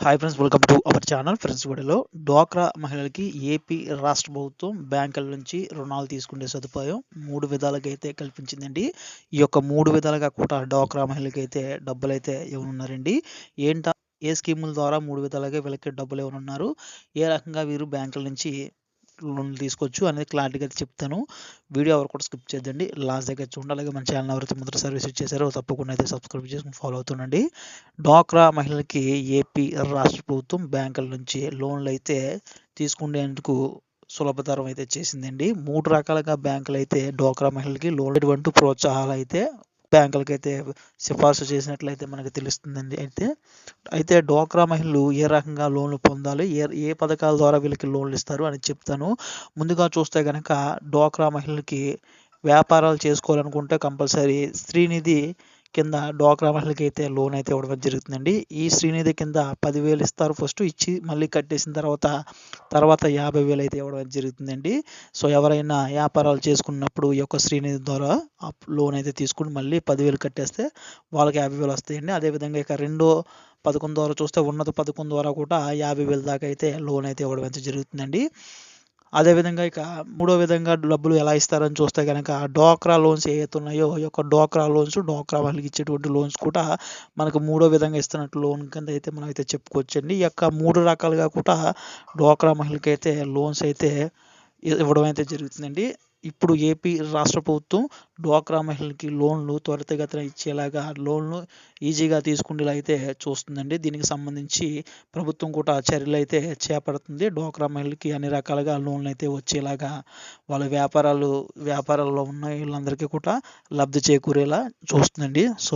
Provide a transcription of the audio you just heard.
Hi friends welcome to our channel friends వీడియోలో డ్వాక్రా మహిళలకి ఏపీ రాష్ట్ర ప్రభుత్వం బ్యాంకుల నుంచి రుణాలు తీసుకునే సదుపాయం మూడు విధాలుగా అయితే కల్పించిందండి. ఈ యొక్క మూడు విధాలుగా కూడా డ్వాక్రా మహిళలకి అయితే డబ్బులు అయితే ఇవ్వనున్నారండి. ఏంట ఏ స్కీముల ద్వారా మూడు విధాలుగా వీళ్ళకి డబ్బులు ఇవ్వనున్నారు? ఏ రకంగా వీరు బ్యాంకుల నుంచి లోన్లు తీసుకోవచ్చు అనేది క్లారిటీగా అయితే చెప్తాను. వీడియో ఎవరు కూడా స్కిప్ చేద్దండి లాస్ట్ దగ్గర చూడండి. అలాగే మన ఛానల్ ఎవరైతే మొదటి సర్వీస్ ఇచ్చేసారో తప్పకుండా అయితే సబ్స్క్రైబ్ చేసుకుని ఫాలో అవుతుండండి. డ్వాక్రా మహిళలకి ఏపీ రాష్ట్ర ప్రభుత్వం బ్యాంకుల నుంచి లోన్లు అయితే తీసుకునేందుకు సులభతరం అయితే చేసిందండి. మూడు రకాలుగా బ్యాంకులు అయితే డ్వాక్రా మహిళలకి లోన్ ఇటువంటి ప్రోత్సాహాలు అయితే బ్యాంకులకి అయితే సిఫార్సు చేసినట్లయితే మనకు తెలుస్తుందండి. అయితే అయితే డ్వాక్రా మహిళలు ఏ రకంగా లోన్లు పొందాలి? ఏ ఏ పథకాల ద్వారా వీళ్ళకి లోన్లు ఇస్తారు అని చెప్తాను. ముందుగా చూస్తే కనుక డ్వాక్రా మహిళలకి వ్యాపారాలు చేసుకోవాలనుకుంటే కంపల్సరీ శ్రీనిధి కింద డ్వాక్రా మహిళకి అయితే లోన్ అయితే ఇవ్వడం జరుగుతుందండి. ఈ శ్రీనిధి కింద పదివేలు ఇస్తారు. ఫస్ట్ ఇచ్చి మళ్ళీ కట్టేసిన తర్వాత తర్వాత యాభై వేలు అయితే ఇవ్వడం జరుగుతుందండి. సో ఎవరైనా వ్యాపారాలు చేసుకున్నప్పుడు ఈ యొక్క శ్రీనిధి ద్వారా లోన్ అయితే తీసుకుని మళ్ళీ పదివేలు కట్టేస్తే వాళ్ళకి యాభై వేలు వస్తాయండి. అదేవిధంగా ఇక రెండో పథకం ద్వారా చూస్తే ఉన్నత పథకం ద్వారా కూడా యాభై వేల దాకా అయితే లోన్ అయితే ఇవ్వడం అయితే జరుగుతుందండి. అదేవిధంగా ఇక మూడో విధంగా డబ్బులు ఎలా ఇస్తారని చూస్తే కనుక డోక్రా లోన్స్ ఏవైతే ఉన్నాయో ఈ యొక్క డోక్రా లోన్స్ డోక్రా వాళ్ళకి ఇచ్చేటువంటి లోన్స్ కూడా మనకు మూడో విధంగా ఇస్తున్నట్టు లోన్ కింద అయితే మనం అయితే చెప్పుకోవచ్చండి. ఈ యొక్క మూడు రకాలుగా కూడా డోక్రా మహిళకి అయితే లోన్స్ అయితే ఇవ్వడం అయితే జరుగుతుందండి. ఇప్పుడు ఏపీ రాష్ట్ర ప్రభుత్వం డ్వాక్రా మహిళలకి లోన్లు త్వరితగతిన ఇచ్చేలాగా లోన్లు ఈజీగా తీసుకునేలా అయితే చూస్తుందండి. దీనికి సంబంధించి ప్రభుత్వం కూడా చర్యలు అయితే చేపడుతుంది. డ్వాక్రా మహిళలకి అన్ని రకాలుగా లోన్లు అయితే వచ్చేలాగా వాళ్ళ వ్యాపారాలు వ్యాపారాల్లో ఉన్న వీళ్ళందరికీ కూడా లబ్ధి చేకూరేలా చూస్తుందండి. సో